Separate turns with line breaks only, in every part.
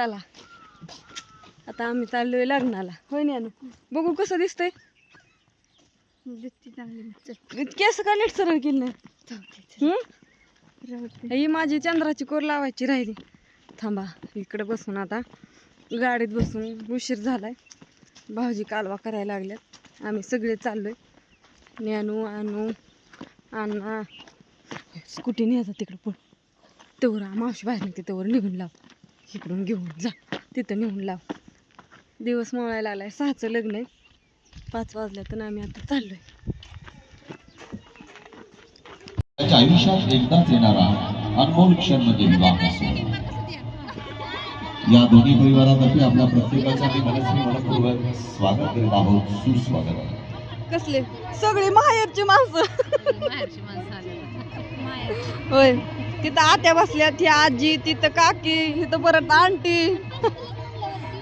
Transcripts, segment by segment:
चला. आता आम्ही चाललोय लग्नाला. होय ना बघू कसं दिसतंय. केस का नीट सरळ केली नाही? ही? माझी चंद्राची कोर लावायची राहिली. थांबा इकडे बसून आता. गाडीत बसून उशीर झालाय. भाऊजी कालवा करायला लागल्यात. आम्ही सगळे चाललोय. ज्ञानू आणू अण्णा. स्कूटी न्यायचा तिकडं पण तेवढं मावशी बाहेर निघते तेवढं निघून लावतो इकडून घेऊन जा. तिथं नेऊन लाव. दिवस मोळायला लागलाय सहाचं लग्न आहे. पाच वाजल्यातून आम्ही आता चाललोय.
आयुष्यात एकदाच येणारा अनमोल क्षण म्हणजे विवाह या दोन्ही परिवारातर्फे आपल्या प्रत्येकाचं आम्ही मनस्वी मनपूर्वक स्वागत करीत आहोत. सुस्वागत.
कसले? सगळी माहेरची माणसं.
माहेरची माणसं आली
होय. तिथं आत्या बसल्यात ही आजी तिथं काकी इथं परत आंटी.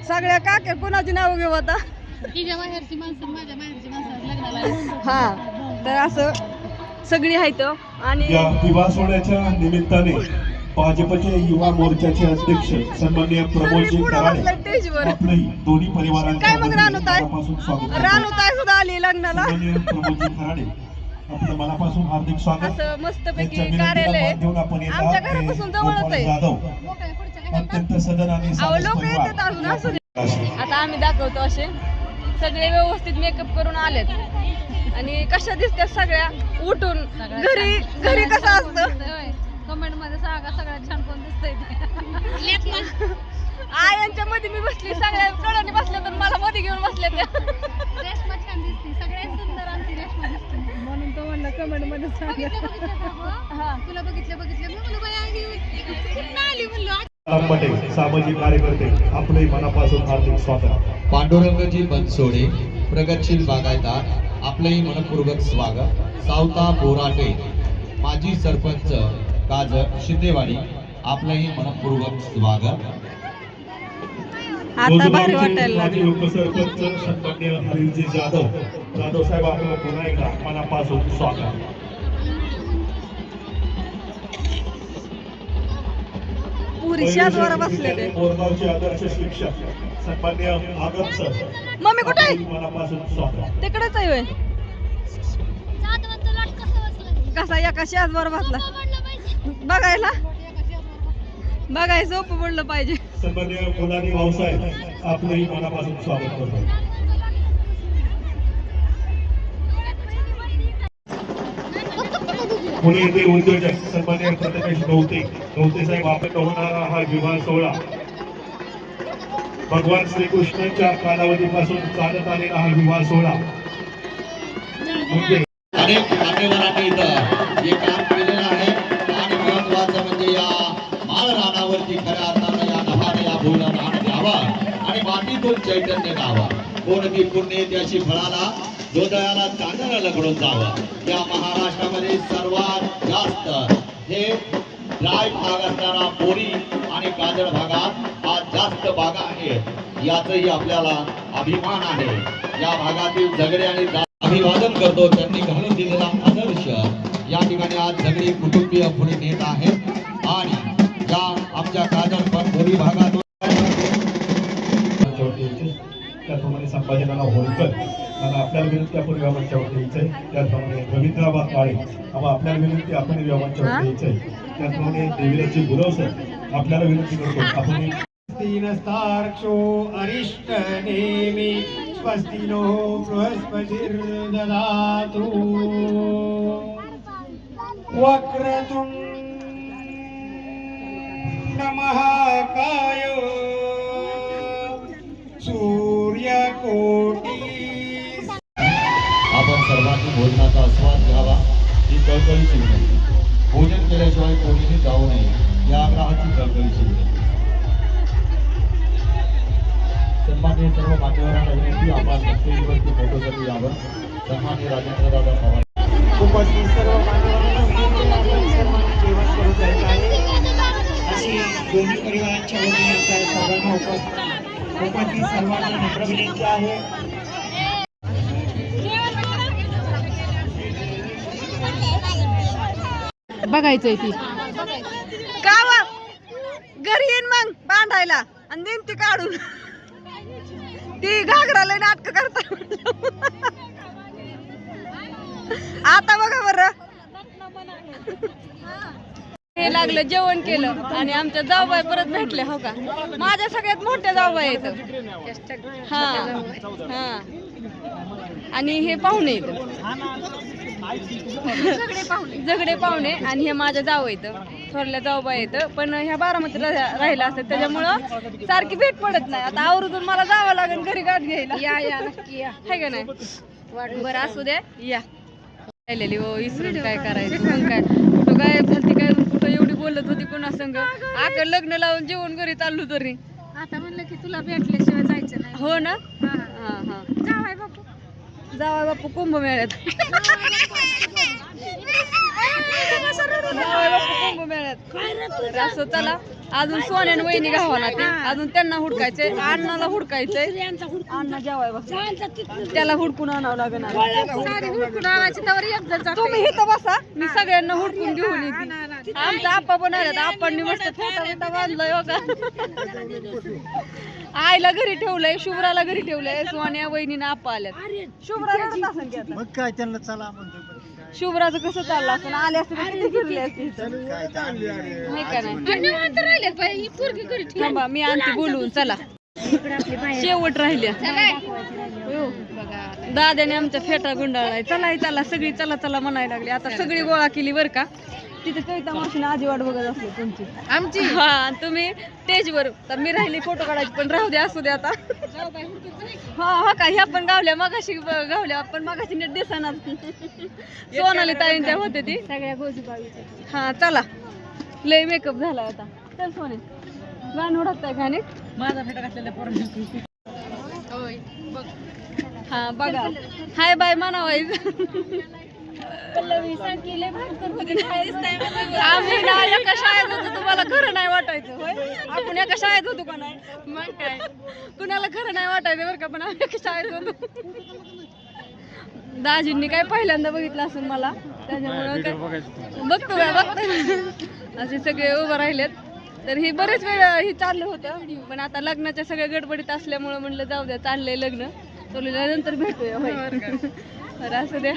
सगळ्या काक्या कोणाची नाव घेऊ आता?
तिच्या माहेरची माणसं आणि माझ्या माहेरची माणसं आज लग्नाला आली.
हा तर असं सगळी आहेत. आणि
या विवाह सोहळ्याच्या निमित्ताने भाजपचे युवा मोर्चाचे अध्यक्ष सन्मान्य प्रमोदजी कराडे आपलंही दोन्ही
काय मग?
मनापासून स्वागत
सुद्धा आली लग्नाला.
प्रमोदजी कराडे आपलं मनापासून हार्दिक स्वागत.
असं मस्तपैकी कार्यालय
देऊन आपण
आमच्या. घरापासून जवळच आहे.
अत्यंत सदन आणि
अहो लोक येतात अजून असू दे. आता आम्ही दाखवतो असे. सगळे व्यवस्थित मेकअप करून आलेत. आणि कशा दिसतात सगळ्या? उठून. घरी. घरी कसं असतं.
कमेंटमध्ये सांगा सगळ्यात छान कोण दिसतंय ते.
आयांच्या मध्ये मी बसली. सगळ्या कळणी बसल्या तर मला मध्ये घेऊन बसल्या त्या.
रेशमा छान दिसते. सगळ्यात सुंदर आमची रेशमा दिसते.
म्हणून म्हणलं कमेंटमध्ये.
तुला बघितलं बघितलं. मी म्हणलं बाई आई, कुठनं आली म्हणलं.
रामपटे सामाजिक कार्यकर्ते आपलंही मनापासून हार्दिक स्वागत.
पांडुरंगजी बनसोडे प्रगतशील बागायतदार आपलंही मनपूर्वक स्वागत. सावता बोराटे माजी सरपंच काजळ शिंदेवाडी आपलंही मनपूर्वक स्वागत.
आता भारी वाटायला लागलं.
उपसरपंच सन्मान्य हरिजी जाधव जाधव साहेब आपलं पुन्हा एकदा मनापासून स्वागत.
बसले ते
मोरगावचे आदर्श शिक्षक सन्मान्य आगम सर
मम्मी कुठे आहे?
मनापासून स्वागत.
तिकडेच आहे होय.
कसं
एका शेजवार बसला? बघायला? बघायचं पडलं पाहिजे.
सन्मान्य मुलानी भाऊसाहेब आपलंही मनापासून स्वागत करतो. पुणे येथे उद्योजक सन्मान्य प्रथमेश गवते गवते साहेब आपण होणारा हा विवाह सोहळा. भगवान श्रीकृष्णांच्या कालावधीपासून चालत आलेला हा विवाह सोहळा. म्हणजे
अनेक मान्यवरांनी इथं. चैतन्य गावा. कोणती पुण्य त्याची फळाला हृदयाला चांदणं लगडून जावं. या महाराष्ट्रामध्ये सर्वात जास्त हे ड्राय भाग असणारा बोरी आणि काजळ भागात हा जास्त बागा आहे. याचही आपल्याला अभिमान आहे. या भागातील झगडे आणि अभिवादन करतो. त्यांनी घालून दिलेला आदर्श. या ठिकाणी आज सगळे कुटुंबीय
संभाजीनाना होळकर यांना आपल्याला विनंती आपण विवाह मंचावरती यायचंय त्याचप्रमाणे रवींद्रबा काळे. आम्हा आपल्याला विनंती आपण विवाह मंचावरती यायचंय त्याचप्रमाणे देवीराजची गुरव सर आपल्याला विनंती करतो. आपण
दीनस्तार्क्षो अरिष्ट नेमि स्वस्ति नो बृहस्पतिर्ददातु। वक्रतुण्ड सूर्यकोटि
आपण सर्वांनी भोजनाचा आस्वाद घ्यावा. ही कळकळीची विनंती भोजन केल्याशिवाय कोणीही जाऊ नये. या आग्रहाची कळकळीची विनंती सन्मान्य सर्व मान्यवरांना विनंती आपण स्टेजवरती फोटोसाठी यावं. सन्मान्य राजेंद्र दादा पवार.
उपस्थित सर्व मान्यवरांना विनंती आपण सर्वांनी जेवण करून जायचं आहे. अशी दोन्ही परिवारांच्या वतीने आपल्या सर्वांना उपस्थित सर्वांना नम्र विनंती आहे.
बघायचंय ती. का वा? घरी येईन मग बांधायला आणि देईन ती काढून. ती घागराला नाटक करता. आता बघा बरं. हे लागलं जेवण केलं आणि आमच्या जाऊबाई परत भेटले हो का? माझ्या सगळ्यात मोठ्या जाऊबाई आहेत. हा हा. आणि हे पाहुणे येत झगडे पाहुणे आणि हे माझ्या जाऊ येत थोरल्या जाऊबा येत पण ह्या बारामतीला राहिला असतात. त्याच्यामुळं सारखी भेट पडत नाही. आता आवरून मला जावं लागेल घरी गाठ घ्यायला. या या नक्की या. का नाही? बरं असू द्या. या. राहिलेली हो इसरून काय करायचं? मग काय? कुठं काय झालती काय बोलत होती कोणा संग आकर लग्न लावून जेवण घरी चाललो तरी.
आता म्हणलं की तुला भेटल्याशिवाय जायचं नाही.
हो ना?
हा.
हा हा.
जावाय बापू.
जावा बापू कुंभमेळ्यात. जावई बापू कुंभमेळ्यात. असं चला अजून सोन्यान वहिनी गावाला ते. अजून त्यांना हुडकायचंय अण्णाला हुडकायचंय. अण्णा जेवाय बघ त्याला हुडकून आणावं लागणार. तुम्ही इथं बसा मी सगळ्यांना हुडकून घेऊन येते. आमचा आप्पा पण आला आप्पांनी मस्त फेटा बिटा बांधलाय हो का? आईला घरी ठेवलंय शुभ्राला घरी ठेवलंय. सोन्या वहिनीनं आप्पा आल्यात. शुभ्रा रडत असेल की आता.
मग काय त्यांना चला म्हणतो
शुभ्राचं कसं चाललं असं आले असते तर किती फिरले असते इथं नाही का नाही.
निवांत राहिले बाई. ही पोरगी घरी ठेव.
थांबा मी आणते बोलवून. चला शेवट राहिल्या. दाद्याने आमच्या फेटा गुंडाळलाय. चला चला. सगळी चला चला म्हणायला लागली. आता सगळी गोळा केली बर का? तिथे कविता मावशीने आजी वाट बघत असली तुमची.
आमची?
हा तुम्ही? स्टेजवर तर मी राहिली फोटो काढायची पण राहू द्या असू द्या आता. हा हा का? ह्या पण गावल्या मगाशी गावल्या पण मगाशी नीट दिसना. सोनाली ताईन त्या होते ती.
सगळ्या गोजी
हा चला. लय मेकअप झाला आता. चल सोने. गाणं ओळखताय गाणे
माझा फेटा घातलेला पोरांनी.
हा बघा. हाय बाय म्हणावाय आम्ही ना एका शाळेत होतो तुम्हाला खरं नाही वाटायचं होय? आपण एका शाळेत होतो का नाही?
मग काय?
कुणाला खरं नाही वाटायचं बरं का पण आम्ही एका शाळेत होतो. दाजींनी काय पहिल्यांदा बघितलं असेल मला त्याच्यामुळं काय? बघतो काय बघतो. असे सगळे उभं राहिलेत. तर ही बरेच वेळ ही चाललं होतं पण आता लग्नाच्या सगळ्या गडबडीत असल्यामुळं म्हणलं जाऊ द्या चाललंय लग्न. चोलीला नंतर भेटूया तर असं द्या.